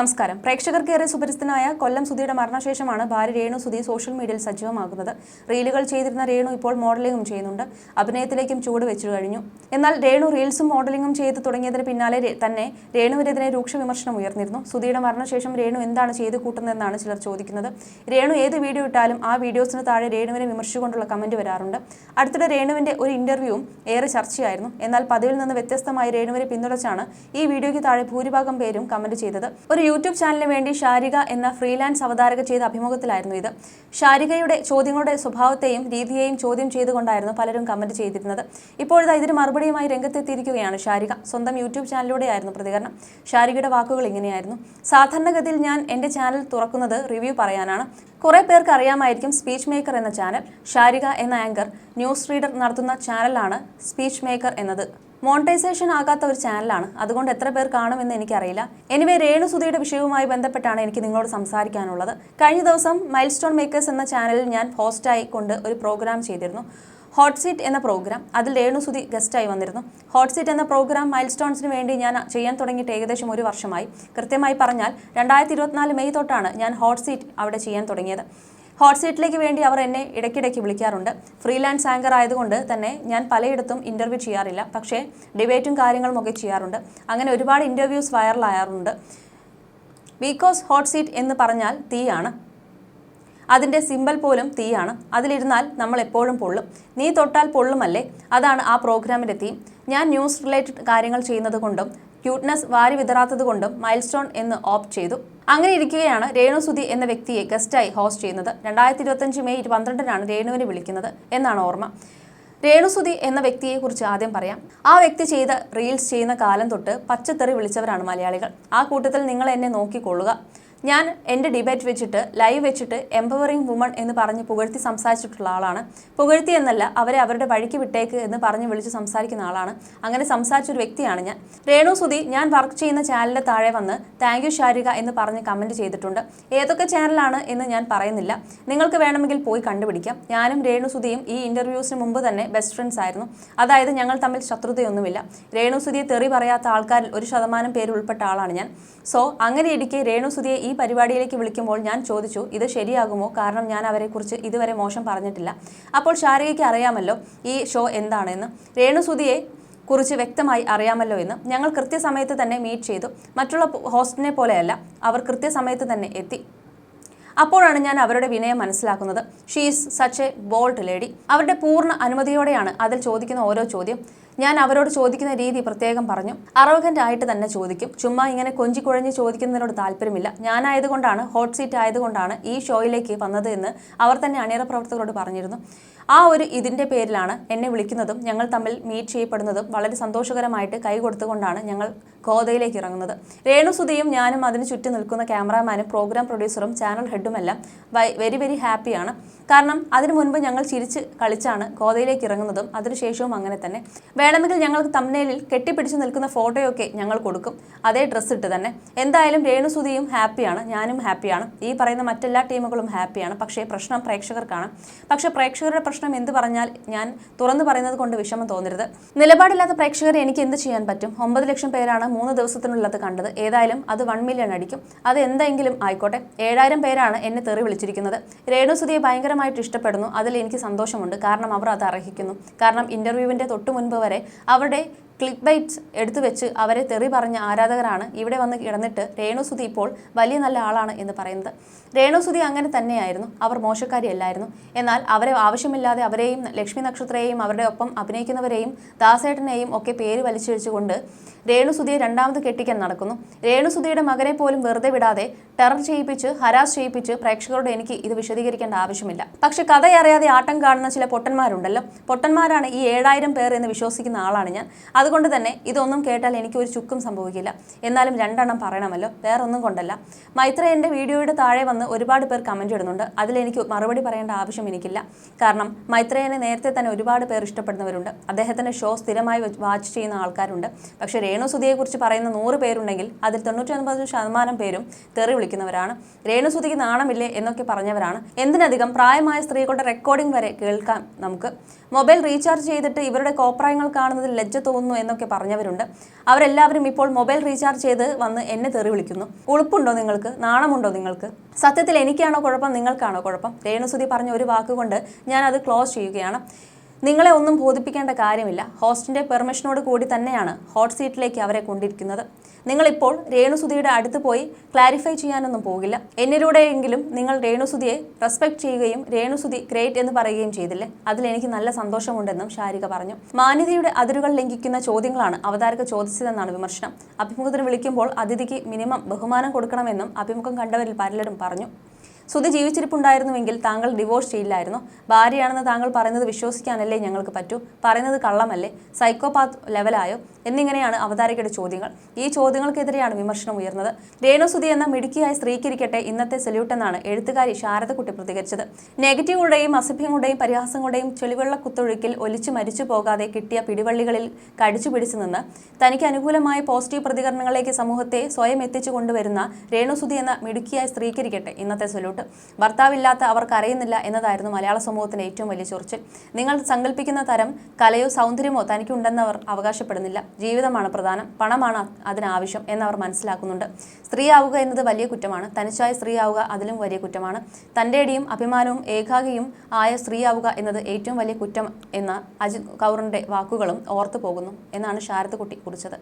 നമസ്കാരം. പ്രേക്ഷകർക്കേറെ സുപരിസ്ഥനായ കൊല്ലം സുധിയുടെ മരണശേഷമാണ് ഭാര്യ രേണു സുധി സോഷ്യൽ മീഡിയയിൽ സജീവമാകുന്നത്. റീലുകൾ ചെയ്തിരുന്ന രേണു ഇപ്പോൾ മോഡലിംഗും ചെയ്യുന്നുണ്ട്. അഭിനയത്തിലേക്കും ചൂട് വെച്ചു കഴിഞ്ഞു. എന്നാൽ രേണു റീൽസും മോഡലിംഗും ചെയ്ത് തുടങ്ങിയതിന് പിന്നാലെ തന്നെ രേണുവിനെതിരെ രൂക്ഷ വിമർശനം ഉയർന്നിരുന്നു. സുധിയുടെ മരണശേഷം രേണു എന്താണ് ചെയ്തു കൂട്ടുന്നതെന്നാണ് ചിലർ ചോദിക്കുന്നത്. രേണു ഏത് വീഡിയോ ഇട്ടാലും ആ വീഡിയോസിന് താഴെ രേണുവിനെ വിമർശിച്ചുകൊണ്ടുള്ള കമന്റ് വരാറുണ്ട്. അടുത്തിടെ രേണുവിന്റെ ഒരു ഇന്റർവ്യൂവും ഏറെ ചർച്ചയായിരുന്നു. എന്നാൽ പതിവിൽ നിന്ന് വ്യത്യസ്തമായി രേണുവിനെ പിന്തുണച്ചാണ് ഈ വീഡിയോയ്ക്ക് താഴെ ഭൂരിഭാഗം പേരും കമന്റ് ചെയ്തത്. ഒരു യൂട്യൂബ് ചാനലിന് വേണ്ടി ഷാരിക എന്ന ഫ്രീലാൻസ് അവതാരക ചെയ്ത അഭിമുഖത്തിലായിരുന്നു ഇത്. ഷാരികയുടെ ചോദ്യങ്ങളുടെ സ്വഭാവത്തെയും രീതിയെയും ചോദ്യം ചെയ്തുകൊണ്ടായിരുന്നു പലരും കമന്റ് ചെയ്തിരുന്നത്. ഇപ്പോഴത്തെ ഇതിന് മറുപടിയുമായി രംഗത്തെത്തിയിരിക്കുകയാണ് ഷാരിക സ്വന്തം യൂട്യൂബ് ചാനലിലൂടെയായിരുന്നു പ്രതികരണം. ഷാരികയുടെ വാക്കുകൾ ഇങ്ങനെയായിരുന്നു. സാധാരണഗതിയിൽ ഞാൻ എന്റെ ചാനൽ തുറക്കുന്നത് റിവ്യൂ പറയാനാണ്. കുറേ പേർക്ക് അറിയാമായിരിക്കും സ്പീച്ച് മേക്കർ എന്ന ചാനൽ. ഷാരിക എന്ന ആങ്കർ ന്യൂസ് റീഡർ നടത്തുന്ന ചാനലാണ് സ്പീച്ച് മേക്കർ എന്നത്. മോണിറ്റൈസേഷൻ ആകാത്ത ഒരു ചാനലാണ്. അതുകൊണ്ട് എത്ര പേർ കാണുമെന്ന് എനിക്കറിയില്ല. എനിവേ രേണു സുധിയുടെ വിഷയവുമായി ബന്ധപ്പെട്ടാണ് എനിക്ക് നിങ്ങളോട് സംസാരിക്കാനുള്ളത്. കഴിഞ്ഞ ദിവസം മൈൽ സ്റ്റോൺ മേക്കേഴ്സ് എന്ന ചാനലിൽ ഞാൻ ഹോസ്റ്റായി കൊണ്ട് ഒരു പ്രോഗ്രാം ചെയ്തിരുന്നു. ഹോട്ട് സീറ്റ് എന്ന പ്രോഗ്രാം അതിൽ രേണു സുധി ഗസ്റ്റായി വന്നിരുന്നു. ഹോട്ട് സീറ്റ് എന്ന പ്രോഗ്രാം മൈൽ സ്റ്റോൺസിന് വേണ്ടി ഞാൻ ചെയ്യാൻ തുടങ്ങിയിട്ട് ഏകദേശം ഒരു വർഷമായി. കൃത്യമായി പറഞ്ഞാൽ രണ്ടായിരത്തി മെയ് തൊട്ടാണ് ഞാൻ ഹോട്ട് സീറ്റ് അവിടെ ചെയ്യാൻ തുടങ്ങിയത്. ഹോട്ട് സീറ്റിലേക്ക് വേണ്ടി അവർ എന്നെ ഇടയ്ക്കിടയ്ക്ക് വിളിക്കാറുണ്ട്. ഫ്രീലാൻസ് ആങ്കർ ആയതുകൊണ്ട് തന്നെ ഞാൻ പലയിടത്തും ഇന്റർവ്യൂ ചെയ്യാറില്ല. പക്ഷേ ഡിബേറ്റും കാര്യങ്ങളും ഒക്കെ ചെയ്യാറുണ്ട്. അങ്ങനെ ഒരുപാട് ഇന്റർവ്യൂസ് വൈറലായാറുണ്ട് ബിക്കോസ് ഹോട്ട് സീറ്റ് എന്ന് പറഞ്ഞാൽ തീയാണ്. അതിന്റെ സിമ്പൽ പോലും തീയാണ്. അതിലിരുന്നാൽ നമ്മൾ എപ്പോഴും പൊള്ളും. നീ തൊട്ടാൽ പൊള്ളുമല്ലേ? അതാണ് ആ പ്രോഗ്രാമിന്റെ തീം ഞാൻ ന്യൂസ് റിലേറ്റഡ് കാര്യങ്ങൾ ചെയ്യുന്നത് കൊണ്ടും ക്യൂട്ട്നെസ് വാരി വിതറാത്തത് കൊണ്ടും മൈൽ സ്റ്റോൺ എന്ന് ഓപ്റ്റ് ചെയ്തു. അങ്ങനെ ഇരിക്കുകയാണ് രേണു സുധി എന്ന വ്യക്തിയെ ഗസ്റ്റായി ഹോസ്റ്റ് ചെയ്യുന്നത്. രണ്ടായിരത്തി ഇരുപത്തഞ്ച് മെയ് പന്ത്രണ്ടിനാണ് രേണുവിനെ വിളിക്കുന്നത് എന്നാണ് ഓർമ്മ. രേണുസുതി എന്ന വ്യക്തിയെക്കുറിച്ച് ആദ്യം പറയാം. ആ വ്യക്തി ചെയ്ത റീൽസ് ചെയ്യുന്ന കാലം തൊട്ട് പച്ചത്തെറി വിളിച്ചവരാണ് മലയാളികൾ. ആ കൂട്ടത്തിൽ നിങ്ങൾ എന്നെ നോക്കിക്കൊള്ളുക. ഞാൻ എന്റെ ഡിബേറ്റ് വെച്ചിട്ട് ലൈവ് വെച്ചിട്ട് എംപവറിങ് വുമൺ എന്ന് പറഞ്ഞ് പുകഴ്ത്തി സംസാരിച്ചിട്ടുള്ള ആളാണ്. പുകഴ്ത്തി എന്നല്ല അവരെ അവരുടെ വഴിക്ക് വിട്ടേക്ക് എന്ന് പറഞ്ഞ് വിളിച്ച് സംസാരിക്കുന്ന ആളാണ്. അങ്ങനെ സംസാരിച്ചൊരു വ്യക്തിയാണ് ഞാൻ. രേണു സുധി ഞാൻ വർക്ക് ചെയ്യുന്ന ചാനലിന്റെ താഴെ വന്ന് താങ്ക് യു ഷാരിക എന്ന് പറഞ്ഞ് കമന്റ് ചെയ്തിട്ടുണ്ട്. ഏതൊക്കെ ചാനലാണ് എന്ന് ഞാൻ പറയുന്നില്ല. നിങ്ങൾക്ക് വേണമെങ്കിൽ പോയി കണ്ടുപിടിക്കാം. ഞാനും രേണു സുധിയും ഈ ഇന്റർവ്യൂസിന് മുമ്പ് തന്നെ ബെസ്റ്റ് ഫ്രണ്ട്സ് ആയിരുന്നു. അതായത് ഞങ്ങൾ തമ്മിൽ ശത്രുതയൊന്നുമില്ല. രേണു സുധിയെ തെറി പറയാത്ത ആൾക്കാരിൽ ഒരു ശതമാനം പേര് ഉൾപ്പെട്ട ആളാണ് ഞാൻ. സോ അങ്ങനെ ഇരിക്കെ രേണു സുധിയെ ഈ പരിപാടിയിലേക്ക് വിളിക്കുമ്പോൾ ഞാൻ ചോദിച്ചു ഇത് ശരിയാകുമോ? കാരണം ഞാൻ അവരെക്കുറിച്ച് ഇതുവരെ മോശം പറഞ്ഞിട്ടില്ല. അപ്പോൾ ശാരികയ്ക്ക് അറിയാമല്ലോ ഈ ഷോ എന്താണെന്ന്. രേണുസുതിയെ കുറിച്ച് വ്യക്തമായി അറിയാമല്ലോ എന്ന്. ഞങ്ങൾ കൃത്യസമയത്ത് തന്നെ മീറ്റ് ചെയ്തു. മറ്റുള്ള ഹോസ്റ്റിനെ പോലെയല്ല അവർ കൃത്യസമയത്ത് തന്നെ എത്തി. അപ്പോഴാണ് ഞാൻ അവരുടെ വിനയം മനസ്സിലാക്കുന്നത്. She's such a bold lady അവരുടെ പൂർണ അനുമതിയോടെയാണ് അതിൽ ചോദിക്കുന്ന ഓരോ ചോദ്യം. ഞാൻ അവരോട് ചോദിക്കുന്ന രീതി പ്രത്യേകം പറഞ്ഞു. അറോഗന്റ് ആയിട്ട് തന്നെ ചോദിക്കും. ചുമ്മാ ഇങ്ങനെ കൊഞ്ചി കുഴഞ്ഞ് ചോദിക്കുന്നതിനോട് താല്പര്യമില്ല. ഞാനായതുകൊണ്ടാണ് ഹോട്ട് സീറ്റ് ആയതുകൊണ്ടാണ് ഈ ഷോയിലേക്ക് വന്നത് എന്ന് അവർ തന്നെ അണിയറ പ്രവർത്തകരോട് പറഞ്ഞിരുന്നു. ആ ഒരു ഇതിന്റെ പേരിലാണ് എന്നെ വിളിക്കുന്നതും ഞങ്ങൾ തമ്മിൽ മീറ്റ് ചെയ്യപ്പെടുന്നതും വളരെ സന്തോഷകരമായിട്ട് കൈ കൊടുത്തുകൊണ്ടാണ് ഞങ്ങൾ ഗോതയിലേക്ക് ഇറങ്ങുന്നത്. രേണുസുതിയും ഞാനും അതിന് ചുറ്റി നിൽക്കുന്ന ക്യാമറാമാനും പ്രോഗ്രാം പ്രൊഡ്യൂസറും ചാനൽ ഹെഡുമെല്ലാം വെരി വെരി ഹാപ്പിയാണ് കാരണം അതിനു മുൻപ് ഞങ്ങൾ ചിരിച്ച് കളിച്ചാണ് ഗോതയിലേക്ക് ഇറങ്ങുന്നതും അതിനുശേഷവും അങ്ങനെ തന്നെ. വേണമെങ്കിൽ ഞങ്ങൾക്ക് തമ്മിലിൽ കെട്ടിപ്പിടിച്ച് നിൽക്കുന്ന ഫോട്ടോയൊക്കെ ഞങ്ങൾ കൊടുക്കും. അതേ ഡ്രസ്സ് ഇട്ട് തന്നെ. എന്തായാലും രേണുസുതിയും ഹാപ്പിയാണ് ഞാനും ഹാപ്പിയാണ് ഈ പറയുന്ന മറ്റെല്ലാ ടീമുകളും ഹാപ്പിയാണ് പക്ഷേ പ്രശ്നം പ്രേക്ഷകർക്കാണ്. പക്ഷേ പ്രേക്ഷകരുടെ പ്രശ്നം എന്ത് പറഞ്ഞാൽ ഞാൻ തുറന്നു പറയുന്നത് കൊണ്ട് വിഷമം തോന്നരുത്. നിലപാടില്ലാത്ത പ്രേക്ഷകരെ എനിക്ക് എന്ത് ചെയ്യാൻ പറ്റും? ഒമ്പത് ലക്ഷം പേരാണ് മൂന്ന് ദിവസത്തിനുള്ളത് കണ്ടത്. ഏതായാലും അത് വൺ മില്യൺ അടിക്കും. അത് എന്തെങ്കിലും ആയിക്കോട്ടെ. ഏഴായിരം പേരാണ് എന്നെ തെറി വിളിച്ചിരിക്കുന്നത്. രേണുസുതിയെ ഭയങ്കരമായിട്ട് ഇഷ്ടപ്പെടുന്നു. അതിൽ എനിക്ക് സന്തോഷമുണ്ട്. കാരണം അവർ അത് അർഹിക്കുന്നു. കാരണം ഇന്റർവ്യൂവിന്റെ തൊട്ടു മുൻപ് വരെ അവരുടെ ക്ലിക്ക് ബൈറ്റ്സ് എടുത്തു വെച്ച് അവരെ തെറി പറഞ്ഞ ആരാധകരാണ് ഇവിടെ വന്ന് കിടന്നിട്ട് രേണുസുതി ഇപ്പോൾ വലിയ നല്ല ആളാണ് എന്ന് പറയുന്നത്. രേണുസുതി അങ്ങനെ തന്നെയായിരുന്നു. അവർ മോശക്കാരിയല്ലായിരുന്നു എന്നാൽ അവരെ ആവശ്യമില്ലാതെ അവരെയും ലക്ഷ്മി നക്ഷത്രയെയും അവരുടെ ഒപ്പം അഭിനയിക്കുന്നവരെയും ദാസേട്ടനെയും ഒക്കെ പേര് വലിച്ചിഴിച്ചുകൊണ്ട് രേണുസുതിയെ രണ്ടാമത് കെട്ടിക്കാൻ നടക്കുന്നു. രേണുസുതിയുടെ മകനെ പോലും വെറുതെ വിടാതെ ടെറർ ചെയ്യിപ്പിച്ച് ഹരാസ് ചെയ്യിപ്പിച്ച് പ്രേക്ഷകരോട് എനിക്ക് ഇത് വിശദീകരിക്കേണ്ട ആവശ്യമില്ല. പക്ഷെ കഥയറിയാതെ ആട്ടം കാണുന്ന ചില പൊട്ടന്മാരുണ്ടല്ലോ. പൊട്ടന്മാരാണ് ഈ ഏഴായിരം പേർ എന്ന് വിശ്വസിക്കുന്ന ആളാണ് ഞാൻ. അതുകൊണ്ട് തന്നെ ഇതൊന്നും കേട്ടാൽ എനിക്ക് ഒരു ചുക്കും സംഭവിക്കില്ല. എന്നാലും രണ്ടെണ്ണം പറയണമല്ലോ. വേറെ ഒന്നും കൊണ്ടല്ല. മൈത്ര എന്റെ വീഡിയോയുടെ താഴെ വന്ന് ഒരുപാട് പേർ കമന്റ് ഇടുന്നുണ്ട്. അതിലെനിക്ക് മറുപടി പറയേണ്ട ആവശ്യം എനിക്കില്ല. കാരണം മൈത്രേയനെ നേരത്തെ തന്നെ ഒരുപാട് പേർ ഇഷ്ടപ്പെടുന്നവരുണ്ട്. അദ്ദേഹത്തിന്റെ ഷോ സ്ഥിരമായി വാച്ച് ചെയ്യുന്ന ആൾക്കാരുണ്ട്. പക്ഷേ രേണു സുധിയെക്കുറിച്ച് പറയുന്ന നൂറ് പേരുണ്ടെങ്കിൽ അതിൽ തൊണ്ണൂറ്റൊൻപത് ശതമാനം പേരും തെറി വിളിക്കുന്നവരാണ്. രേണു സുധിക്ക് നാണമില്ലേ എന്നൊക്കെ പറഞ്ഞവരാണ്. എന്തിനധികം പ്രായമായ സ്ത്രീകളുടെ റെക്കോർഡിംഗ് വരെ കേൾക്കാം നമുക്ക്. മൊബൈൽ റീചാർജ് ചെയ്തിട്ട് ഇവരുടെ കോപ്രായങ്ങൾ കാണുന്നതിൽ ലജ്ജ തോന്നുന്നു എന്നൊക്കെ പറഞ്ഞവരുണ്ട്. അവരെല്ലാവരും ഇപ്പോൾ മൊബൈൽ റീചാർജ് ചെയ്ത് വന്ന് എന്നെ തെറി വിളിക്കുന്നു. ഉളുപ്പുണ്ടോ നിങ്ങൾക്ക്? നാണമുണ്ടോ നിങ്ങൾക്ക്? സത്യത്തിൽ എനിക്കാണോ കുഴപ്പം? നിങ്ങൾക്കാണോ കുഴപ്പം? രേണുസുതി പറഞ്ഞ ഒരു വാക്കുകൊണ്ട് ഞാൻ അത് ക്ലോസ് ചെയ്യുകയാണ്. നിങ്ങളെ ഒന്നും ബോധിപ്പിക്കേണ്ട കാര്യമില്ല. ഹോസ്റ്റിന്റെ പെർമിഷനോട് കൂടി തന്നെയാണ് ഹോട്ട് സീറ്റിലേക്ക് അവരെ കൊണ്ടിരിക്കുന്നത്. നിങ്ങളിപ്പോൾ രേണുസുതിയുടെ അടുത്ത് പോയി ക്ലാരിഫൈ ചെയ്യാനൊന്നും പോകില്ല. എന്നിലൂടെയെങ്കിലും നിങ്ങൾ രേണുസുതിയെ റെസ്പെക്ട് ചെയ്യുകയും രേണുസുതി ഗ്രേറ്റ് എന്ന് പറയുകയും ചെയ്തില്ലേ? അതിലെനിക്ക് നല്ല സന്തോഷമുണ്ടെന്നും ശാരിക പറഞ്ഞു. മാന്യതയുടെ അതിരുകൾ ലംഘിക്കുന്ന ചോദ്യങ്ങളാണ് അവതാരക ചോദിച്ചതെന്നാണ് വിമർശനം. അഭിമുഖത്തിന് വിളിക്കുമ്പോൾ അതിഥിക്ക് മിനിമം ബഹുമാനം കൊടുക്കണമെന്നും അഭിമുഖം കണ്ടവരിൽ പലരും പറഞ്ഞു. സുധി ജീവിച്ചിരിപ്പുണ്ടായിരുന്നുവെങ്കിൽ താങ്കൾ ഡിവോഴ്സ് ചെയ്യില്ലായിരുന്നു. ഭാര്യയാണെന്ന് താങ്കൾ പറയുന്നത് വിശ്വസിക്കാനല്ലേ ഞങ്ങൾക്ക് പറ്റൂ? പറയുന്നത് കള്ളമല്ലേ? സൈക്കോപാത്ത് ലെവലായോ എന്നിങ്ങനെയാണ് അവതാരകയുടെ ചോദ്യങ്ങൾ. ഈ ചോദ്യങ്ങൾക്കെതിരെയാണ് വിമർശനം ഉയർന്നത്. രേണുസുതി എന്ന മിടുക്കിയായ സ്ത്രീക്കിരിക്കട്ടെ ഇന്നത്തെ സല്യൂട്ട് എന്നാണ് എഴുത്തുകാരി ശാരദക്കുട്ടി പ്രതികരിച്ചത്. നെഗറ്റീവുകളുടെയും അസഭ്യങ്ങളുടെയും പരിഹാസങ്ങളുടെയും ചെളിവെള്ള കുത്തൊഴുക്കിൽ ഒലിച്ചു മരിച്ചു പോകാതെ കിട്ടിയ പിടിവള്ളികളിൽ കടിച്ചു പിടിച്ചു നിന്ന് തനിക്ക് അനുകൂലമായ പോസിറ്റീവ് പ്രതികരണങ്ങളിലേക്ക് സമൂഹത്തെ സ്വയം എത്തിച്ചു കൊണ്ടുവരുന്ന രേണുസുതി എന്ന മിടുക്കിയായ സ്ത്രീക്കിരിക്കട്ടെ ഇന്നത്തെ സല്യൂട്ട് ഭർത്താവില്ലാത്ത അവർക്ക് അറിയുന്നില്ല എന്നതായിരുന്നു മലയാള സമൂഹത്തിന് ഏറ്റവും വലിയ ചൊറിച്ചിൽ. നിങ്ങൾ സങ്കല്പിക്കുന്ന തരം കലയോ സൗന്ദര്യമോ തനിക്കുണ്ടെന്നവർ അവകാശപ്പെടുന്നില്ല. ജീവിതമാണ് പ്രധാനം. പണമാണ് അതിനാവശ്യം എന്നവർ മനസ്സിലാക്കുന്നുണ്ട്. സ്ത്രീയാവുക എന്നത് വലിയ കുറ്റമാണ്. തനിച്ചായ സ്ത്രീയാവുക അതിലും വലിയ കുറ്റമാണ്. തന്റെ അടിയും അഭിമാനവും ഏകാഗിയും ആയ സ്ത്രീയാവുക എന്നത് ഏറ്റവും വലിയ കുറ്റം എന്ന അജിത് കൗറിന്റെ വാക്കുകളും ഓർത്തു പോകുന്നു എന്നാണ് ശാരദകുട്ടി കുറിച്ചത്.